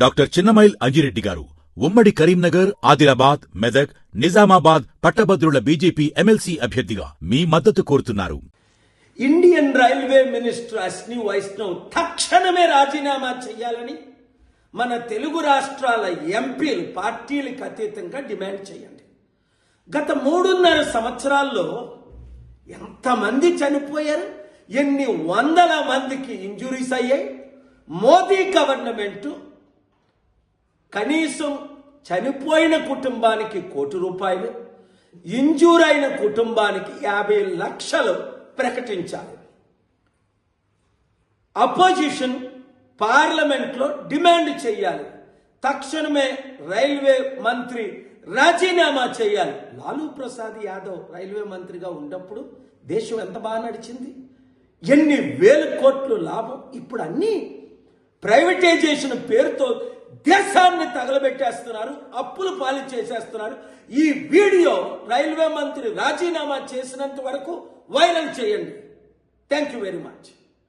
Doctor Chinnamail Anji Reddy గారు ఉమ్మడి కరీంనగర్ ఆదిలాబాద్ మెదక్ నిజామాబాద్ పట్టభద్రుల బీజేపీ ఎమ్మెల్సీ అభ్యర్థిగా మీ మద్దతు కోరుతున్నారు. Indian railway minister Ashwini Vaishnaw తక్షణమే రాజీనామా చేయాలని మన తెలుగు రాష్ట్రాల ఎంపీలు పార్టీలకు అతీతంగా డిమాండ్ చేయండి. గత మూడున్నర సంవత్సరాల్లో ఎంతమంది చనిపోయారు? ఎన్ని వందల మందికి ఇంజురీస్ అయ్యాయి? మోదీ గవర్నమెంటు కనీసం చనిపోయిన కుటుంబానికి కోటి రూపాయలు ఇంజూర్ అయిన కుటుంబానికి యాభై లక్షలు ప్రకటించాలి. అపోజిషన్ పార్లమెంట్లో డిమాండ్ చేయాలి. తక్షణమే రైల్వే మంత్రి రాజీనామా చేయాలి. లాలూ ప్రసాద్ యాదవ్ రైల్వే మంత్రిగా ఉన్నప్పుడు దేశం ఎంత బాగా నడిచింది? ఎన్ని వేల కోట్లు లాభం? ఇప్పుడు అన్నీ ప్రైవేటైజేషన్ పేరుతో దేశ పెట్టేస్తున్నారు అప్పులు పాలు చేసేస్తున్నారు ఈ వీడియో రైల్వే మంత్రి రాజీనామా చేసినంత వరకు వైరల్ చేయండి. Thank you very much